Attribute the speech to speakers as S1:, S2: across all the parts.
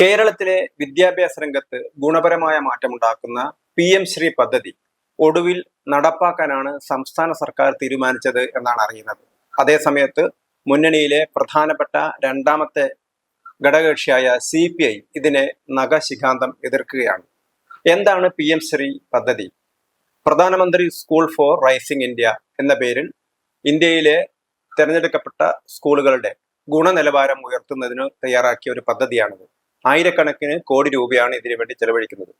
S1: കേരളത്തിലെ വിദ്യാഭ്യാസ രംഗത്ത് ഗുണപരമായ മാറ്റമുണ്ടാക്കുന്ന പി എം ശ്രീ പദ്ധതി ഒടുവിൽ നടപ്പാക്കാനാണ് സംസ്ഥാന സർക്കാർ തീരുമാനിച്ചത് എന്നാണ് അറിയുന്നത്. അതേസമയത്ത് മുന്നണിയിലെ പ്രധാനപ്പെട്ട രണ്ടാമത്തെ ഘടകകക്ഷിയായ സി പി ഐ ഇതിനെ നഖശിഖാന്തം എതിർക്കുകയാണ്. എന്താണ് പി എം ശ്രീ പദ്ധതി? പ്രധാനമന്ത്രി സ്കൂൾ ഫോർ റൈസിംഗ് ഇന്ത്യ എന്ന പേരിൽ ഇന്ത്യയിലെ തിരഞ്ഞെടുക്കപ്പെട്ട സ്കൂളുകളുടെ ഗുണനിലവാരം ഉയർത്തുന്നതിന് തയ്യാറാക്കിയ ഒരു പദ്ധതിയാണിത്. ആയിരക്കണക്കിന് കോടി രൂപയാണ് ഇതിനു വേണ്ടി ചെലവഴിക്കുന്നത്.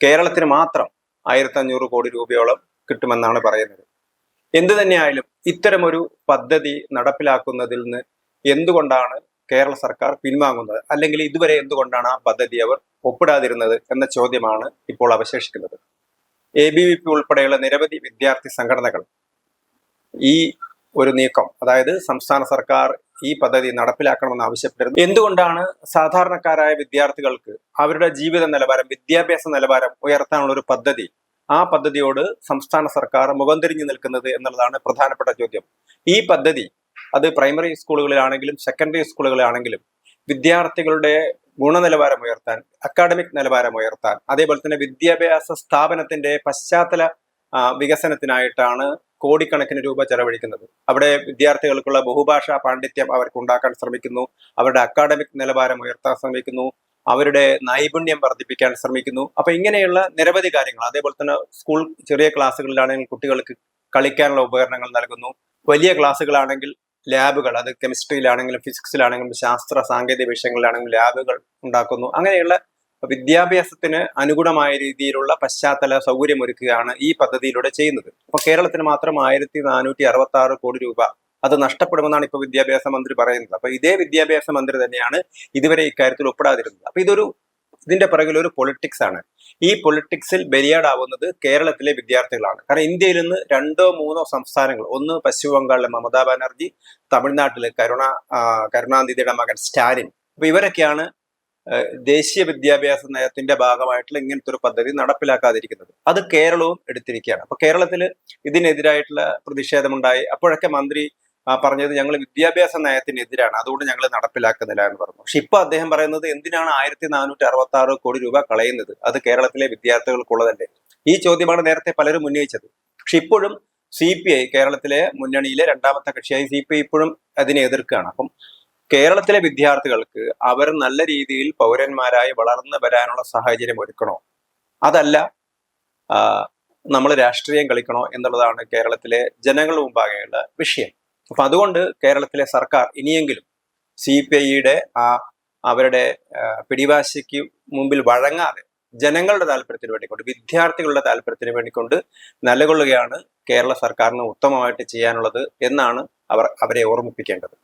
S1: കേരളത്തിന് മാത്രം ആയിരത്തി അഞ്ഞൂറ് കോടി രൂപയോളം കിട്ടുമെന്നാണ് പറയുന്നത്. എന്തു തന്നെയായാലും ഇത്തരമൊരു പദ്ധതി നടപ്പിലാക്കുന്നതിൽ നിന്ന് എന്തുകൊണ്ടാണ് കേരള സർക്കാർ പിൻവാങ്ങുന്നത്? അല്ലെങ്കിൽ ഇതുവരെ എന്തുകൊണ്ടാണ് ആ പദ്ധതി അവർ ഒപ്പിടാതിരുന്നത് എന്ന ചോദ്യമാണ് ഇപ്പോൾ അവശേഷിക്കുന്നത്. എ ബി വി പി ഉൾപ്പെടെയുള്ള നിരവധി വിദ്യാർത്ഥി സംഘടനകൾ ഈ ഒരു നീക്കം അതായത് സംസ്ഥാന സർക്കാർ ഈ പദ്ധതി നടപ്പിലാക്കണമെന്ന് ആവശ്യപ്പെട്ടിരുന്നു എന്തുകൊണ്ടാണ് സാധാരണക്കാരായ വിദ്യാർത്ഥികൾക്ക് അവരുടെ ജീവിത നിലവാരം വിദ്യാഭ്യാസ നിലവാരം ഉയർത്താനുള്ള ഒരു പദ്ധതി? ആ പദ്ധതിയോട് സംസ്ഥാന സർക്കാർ മുഖം തിരിഞ്ഞു നിൽക്കുന്നത് എന്നുള്ളതാണ് പ്രധാനപ്പെട്ട ചോദ്യം. ഈ പദ്ധതി അത് പ്രൈമറി സ്കൂളുകളിലാണെങ്കിലും സെക്കൻഡറി സ്കൂളുകളിലാണെങ്കിലും വിദ്യാർത്ഥികളുടെ ഗുണനിലവാരം ഉയർത്താൻ അക്കാഡമിക് നിലവാരം ഉയർത്താൻ അതേപോലെ തന്നെ വിദ്യാഭ്യാസ സ്ഥാപനത്തിന്റെ പശ്ചാത്തല വികസനത്തിനായിട്ടാണ് കോടിക്കണക്കിന് രൂപ ചെലവഴിക്കുന്നത്. അവിടെ വിദ്യാർത്ഥികൾക്കുള്ള ബഹുഭാഷാ പാണ്ഡിത്യം അവർക്ക് ഉണ്ടാക്കാൻ ശ്രമിക്കുന്നു. അവരുടെ അക്കാഡമിക് നിലവാരം ഉയർത്താൻ ശ്രമിക്കുന്നു. അവരുടെ നൈപുണ്യം വർദ്ധിപ്പിക്കാൻ ശ്രമിക്കുന്നു. അപ്പൊ ഇങ്ങനെയുള്ള നിരവധി കാര്യങ്ങൾ അതേപോലെ തന്നെ സ്കൂൾ ചെറിയ ക്ലാസ്സുകളിലാണെങ്കിൽ കുട്ടികൾക്ക് കളിക്കാനുള്ള ഉപകരണങ്ങൾ നൽകുന്നു. വലിയ ക്ലാസ്സുകളാണെങ്കിൽ ലാബുകൾ അത് കെമിസ്ട്രിയിലാണെങ്കിലും ഫിസിക്സിലാണെങ്കിലും ശാസ്ത്ര സാങ്കേതിക വിഷയങ്ങളിലാണെങ്കിലും ലാബുകൾ ഉണ്ടാക്കുന്നു. അങ്ങനെയുള്ള വിദ്യാഭ്യാസത്തിന് അനുകൂലമായ രീതിയിലുള്ള പശ്ചാത്തല സൗകര്യമൊരുക്കുകയാണ് ഈ പദ്ധതിയിലൂടെ ചെയ്യുന്നത്. അപ്പൊ കേരളത്തിന് മാത്രം ആയിരത്തി നാനൂറ്റി അറുപത്തി ആറ് കോടി രൂപ അത് നഷ്ടപ്പെടുമെന്നാണ് ഇപ്പൊ വിദ്യാഭ്യാസ മന്ത്രി പറയുന്നത്. അപ്പൊ ഇതേ വിദ്യാഭ്യാസ മന്ത്രി തന്നെയാണ് ഇതുവരെ ഇക്കാര്യത്തിൽ ഒപ്പിടാതിരുന്നത്. അപ്പൊ ഇതൊരു ഇതിന്റെ പിറകിൽ ഒരു പൊളിറ്റിക്സ് ആണ്. ഈ പൊളിറ്റിക്സിൽ ബലിയാടാവുന്നത് കേരളത്തിലെ വിദ്യാർത്ഥികളാണ്. കാരണം ഇന്ത്യയിൽ നിന്ന് രണ്ടോ മൂന്നോ സംസ്ഥാനങ്ങൾ ഒന്ന് പശ്ചിമ ബംഗാളിലെ മമതാ ബാനർജി തമിഴ്നാട്ടിലെ കരുണ കരുണാനിധിയുടെ മകൻ സ്റ്റാലിൻ. അപ്പൊ ഇവരൊക്കെയാണ് ദേശീയ വിദ്യാഭ്യാസ നയത്തിന്റെ ഭാഗമായിട്ടുള്ള ഇങ്ങനത്തെ ഒരു പദ്ധതി നടപ്പിലാക്കാതിരിക്കുന്നത്. അത് കേരളവും എടുത്തിരിക്കുകയാണ്. അപ്പൊ കേരളത്തിൽ ഇതിനെതിരായിട്ടുള്ള പ്രതിഷേധമുണ്ടായി. അപ്പോഴൊക്കെ മന്ത്രി പറഞ്ഞത് ഞങ്ങൾ വിദ്യാഭ്യാസ നയത്തിനെതിരാണ്. അതുകൊണ്ട് ഞങ്ങൾ നടപ്പിലാക്കുന്നില്ല എന്ന് പറഞ്ഞു. പക്ഷെ ഇപ്പൊ അദ്ദേഹം പറയുന്നത് എന്തിനാണ് ആയിരത്തി നാനൂറ്റി അറുപത്തി ആറ് കോടി രൂപ കളയുന്നത്? അത് കേരളത്തിലെ വിദ്യാർത്ഥികൾക്കുള്ളതല്ലേ? ഈ ചോദ്യമാണ് നേരത്തെ പലരും ഉന്നയിച്ചത്. പക്ഷെ ഇപ്പോഴും സി പി ഐ കേരളത്തിലെ മുന്നണിയിലെ രണ്ടാമത്തെ കക്ഷിയായി സി പി ഐ ഇപ്പോഴും അതിനെ എതിർക്കുകയാണ്. അപ്പം കേരളത്തിലെ വിദ്യാർത്ഥികൾക്ക് അവർ നല്ല രീതിയിൽ പൗരന്മാരായി വളർന്നു വരാനുള്ള സാഹചര്യം ഒരുക്കണോ? അതല്ല നമ്മൾ രാഷ്ട്രീയം കളിക്കണോ എന്നുള്ളതാണ് കേരളത്തിലെ ജനങ്ങളുടെ മുമ്പാകെയുള്ള വിഷയം. അപ്പൊ അതുകൊണ്ട് കേരളത്തിലെ സർക്കാർ ഇനിയെങ്കിലും സി പി ഐയുടെ ആ അവരുടെ പിടിവാശിക്ക് മുമ്പിൽ വഴങ്ങാതെ ജനങ്ങളുടെ താല്പര്യത്തിന് വേണ്ടിക്കൊണ്ട് വിദ്യാർത്ഥികളുടെ താല്പര്യത്തിന് വേണ്ടിക്കൊണ്ട് നിലകൊള്ളുകയാണ് കേരള സർക്കാരിന് ഉത്തമമായിട്ട് ചെയ്യാനുള്ളത് എന്നാണ് അവർ അവരെ ഓർമ്മിപ്പിക്കേണ്ടത്.